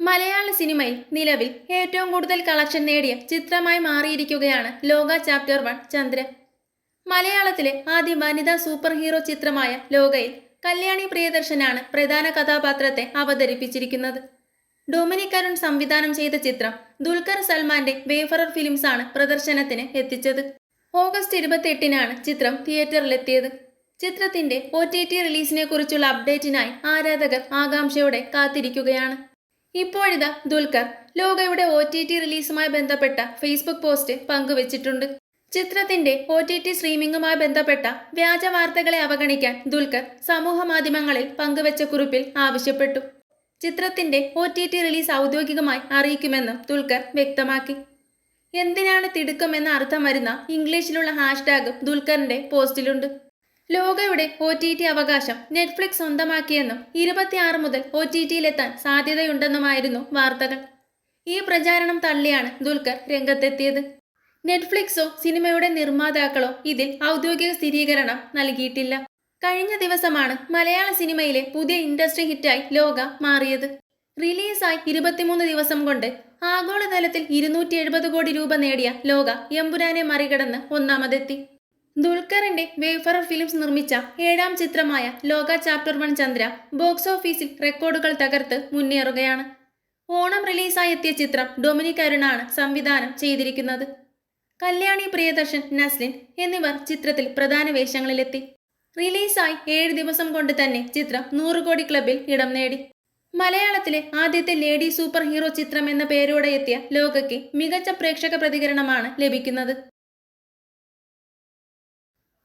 മലയാള സിനിമയിൽ നിലവിൽ ഏറ്റവും കൂടുതൽ കളക്ഷൻ നേടിയ ചിത്രമായി മാറിയിരിക്കുകയാണ് ലോക ചാപ്റ്റർ വൺ ചന്ദ്രൻ. മലയാളത്തിലെ ആദ്യ വനിതാ സൂപ്പർ ഹീറോ ചിത്രമായ ലോകയിൽ കല്യാണി പ്രിയദർശനാണ് പ്രധാന കഥാപാത്രത്തെ അവതരിപ്പിച്ചിരിക്കുന്നത്. ഡൊമിനിക് അരുൺ സംവിധാനം ചെയ്ത ചിത്രം ദുൽഖർ സൽമാന്റെ വേഫറർ ഫിലിംസ് ആണ് പ്രദർശനത്തിന് എത്തിച്ചത്. ഓഗസ്റ്റ് ഇരുപത്തിയെട്ടിനാണ് ചിത്രം തിയേറ്ററിലെത്തിയത്. ചിത്രത്തിന്റെ ഒ ടി ടി റിലീസിനെ കുറിച്ചുള്ള അപ്ഡേറ്റിനായി ആരാധകർ ആകാംക്ഷയോടെ കാത്തിരിക്കുകയാണ്. ഇപ്പോഴിതാ ദുൽഖർ ലോകയുടെ ഒ ടി ടി റിലീസുമായി ബന്ധപ്പെട്ട ഫേസ്ബുക്ക് പോസ്റ്റ് പങ്കുവച്ചിട്ടുണ്ട്. ചിത്രത്തിന്റെ ഒ ടി ടി സ്ട്രീമിംഗുമായി ബന്ധപ്പെട്ട വ്യാജ വാർത്തകളെ അവഗണിക്കാൻ ദുൽഖർ സമൂഹ മാധ്യമങ്ങളിൽ പങ്കുവച്ച കുറിപ്പിൽ ആവശ്യപ്പെട്ടു. ചിത്രത്തിന്റെ ഒ ടി ടി റിലീസ് ഔദ്യോഗികമായി അറിയിക്കുമെന്നും ദുൽഖർ വ്യക്തമാക്കി. എന്തിനാണ് തിടുക്കം എന്ന അർത്ഥം വരുന്ന ഇംഗ്ലീഷിലുള്ള ഹാഷ്ടാഗും ദുൽഖറിന്റെ പോസ്റ്റിലുണ്ട്. ലോകയുടെ ഒ ടി ടി അവകാശം നെറ്റ്ഫ്ലിക്സ് സ്വന്തമാക്കിയെന്നും ഇരുപത്തിയാറ് മുതൽ ഒ ടി ടിയിലെത്താൻ സാധ്യതയുണ്ടെന്നുമായിരുന്നു വാർത്തകൾ. ഈ പ്രചാരണം തള്ളിയാണ് ദുൽഖർ രംഗത്തെത്തിയത്. നെറ്റ്ഫ്ലിക്സോ സിനിമയുടെ നിർമ്മാതാക്കളോ ഇതിൽ ഔദ്യോഗിക സ്ഥിരീകരണം നൽകിയിട്ടില്ല. കഴിഞ്ഞ ദിവസമാണ് മലയാള സിനിമയിലെ പുതിയ ഇൻഡസ്ട്രി ഹിറ്റായി ലോക മാറിയത്. റിലീസായി ഇരുപത്തിമൂന്ന് ദിവസം കൊണ്ട് ആഗോളതലത്തിൽ ഇരുന്നൂറ്റി എഴുപത് കോടി രൂപ നേടിയ ലോക എമ്പുരാനെ മറികടന്ന് ഒന്നാമതെത്തി. ദുൽഖറിന്റെ വേഫറർ ഫിലിംസ് നിർമ്മിച്ച ഏഴാം ചിത്രമായ ലോക ചാപ്റ്റർ വൺ ചന്ദ്ര ബോക്സ് ഓഫീസിൽ റെക്കോർഡുകൾ തകർത്ത് മുന്നേറുകയാണ്. ഓണം റിലീസായി എത്തിയ ചിത്രം ഡൊമിനിക് അരുണാണ് സംവിധാനം ചെയ്തിരിക്കുന്നത്. കല്യാണി പ്രിയദർശൻ നസ്ലിൻ എന്നിവർ ചിത്രത്തിൽ പ്രധാന വേഷങ്ങളിലെത്തി. റിലീസായി ഏഴ് ദിവസം കൊണ്ട് തന്നെ ചിത്രം നൂറ് കോടി ക്ലബിൽ ഇടം നേടി. മലയാളത്തിലെ ആദ്യത്തെ ലേഡി സൂപ്പർ ഹീറോ ചിത്രം എന്ന പേരോടെ എത്തിയ ലോകയ്ക്ക് മികച്ച പ്രേക്ഷക പ്രതികരണമാണ് ലഭിക്കുന്നത്.